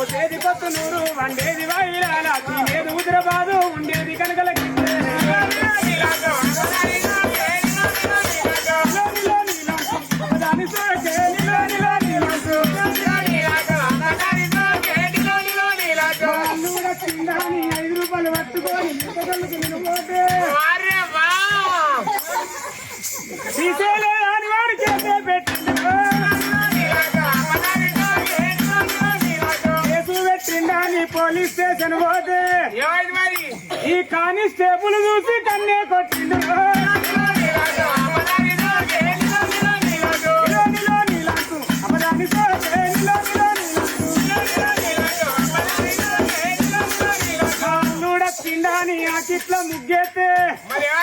పోసేది కొత్తనూరు వండేది వాయిలా తినేది ఉదరబాదు ఉండేది కనకల ఐదు రూపాయలు పట్టుకొని పోతే. పోలీస్ స్టేషన్ పోతే ఈ కానిస్టేబుల్ చూసి కన్నే కొట్టిండు. కింద ముగ్గేస్తే.